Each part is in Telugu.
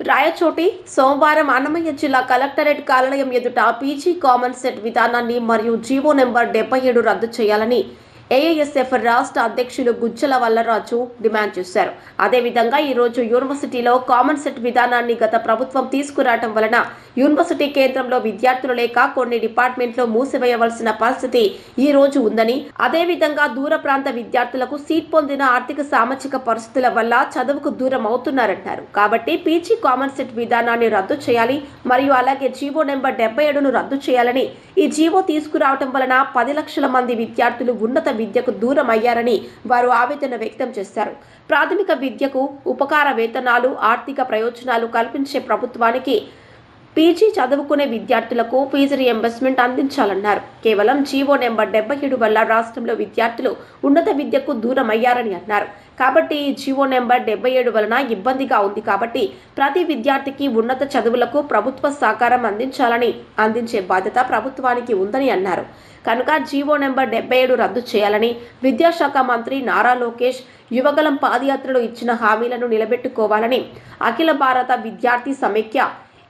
రాయచోటి సోమవారం అన్నమయ్య జిల్లా కలెక్టరేట్ కార్యాలయం ఎదుట పీజీ కామన్ సెట్ విధానాన్ని మరియు జీవో నెంబర్ డెబ్బై ఏడు రద్దు చేయాలని ఏఐఎస్ఎఫ్ రాష్ట్ర అధ్యక్షులు గుజ్జల వల్లరాజు డిమాండ్ చేశారు. అదేవిధంగా ఈరోజు యూనివర్సిటీలో కామన్ సెట్ విధానాన్ని గత ప్రభుత్వం తీసుకురావటం వలన యూనివర్సిటీ కేంద్రంలో విద్యార్థులు లేక కొన్ని డిపార్ట్మెంట్లో మూసివేయవలసిన పరిస్థితి ఈ రోజు ఉందని అదేవిధంగా దూర ప్రాంత విద్యార్థులకు సీట్ పొందిన ఆర్థిక సామాజిక పరిస్థితుల వల్ల చదువుకు దూరం అవుతున్నారంటారు. కాబట్టి పీజీ కామన్ సెట్ విధానాన్ని రద్దు చేయాలి మరియు అలాగే జీవో నెంబర్ డెబ్బై ఏడును రద్దు చేయాలని ఈ జీవో తీసుకురావటం వలన పది లక్షల మంది విద్యార్థులు ఉన్నత విద్యకు దూరం అయ్యారని వారు ఆవేదన వ్యక్తం చేశారు. ప్రాథమిక విద్యకు ఉపకార వేతనాలు ఆర్థిక ప్రయోజనాలు కల్పించే ప్రభుత్వానికి పీజీ చదువుకునే విద్యార్థులకు ఫీజు రియంబర్స్మెంట్ అందించాలన్నారు. కేవలం జీవో నెంబర్ డెబ్బై ఏడు వల్ల రాష్ట్రంలో విద్యార్థులు ఉన్నత విద్యకు దూరం అయ్యారని అన్నారు. కాబట్టి జీవో నెంబర్ డెబ్బై ఏడు వలన ఇబ్బందిగా ఉంది కాబట్టి ప్రతి విద్యార్థికి ఉన్నత చదువులకు ప్రభుత్వ సహకారం అందించాలని అందించే బాధ్యత ప్రభుత్వానికి ఉందని అన్నారు. కనుక జీవో నెంబర్ డెబ్బై ఏడు రద్దు చేయాలని విద్యాశాఖ మంత్రి నారా లోకేష్ యువగలం పాదయాత్రలో ఇచ్చిన హామీలను నిలబెట్టుకోవాలని అఖిల భారత విద్యార్థి సమైక్య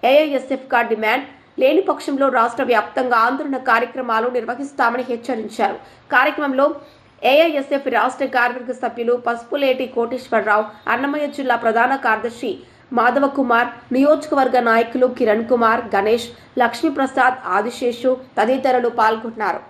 ఏఐఎస్ఎఫ్గా డిమాండ్ లేని పక్షంలో రాష్ట్ర వ్యాప్తంగా ఆందోళన కార్యక్రమాలు నిర్వహిస్తామని హెచ్చరించారు. కార్యక్రమంలో ఏఐఎస్ఎఫ్ రాష్ట్ర కార్యవర్గ సభ్యులు పసుపులేటి కోటేశ్వరరావు అన్నమయ్య జిల్లా ప్రధాన కార్యదర్శి మాధవ కుమార్ నియోజకవర్గ నాయకులు కిరణ్ కుమార్ గణేష్ లక్ష్మీప్రసాద్ ఆదిశేషు తదితరులు పాల్గొన్నారు.